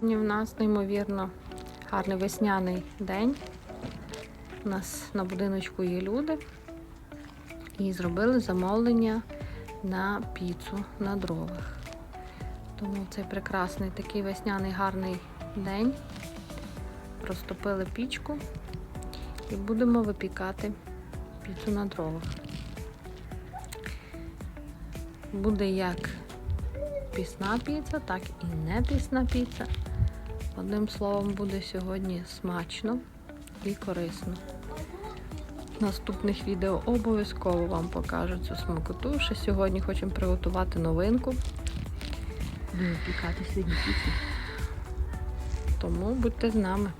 Сьогодні в нас неймовірно гарний весняний день. У нас на будиночку є люди і зробили замовлення на піцу на дровах. Тому цей прекрасний такий весняний гарний день. Розтопили пічку і будемо випікати піцу на дровах. Буде як пісна піца, так і не пісна піца. Одним словом, буде сьогодні смачно і корисно. В наступних відео обов'язково вам покажу цю смакоту. Ще сьогодні хочемо приготувати новинку, Будемо пікати сьогодні піцу. тому будьте з нами.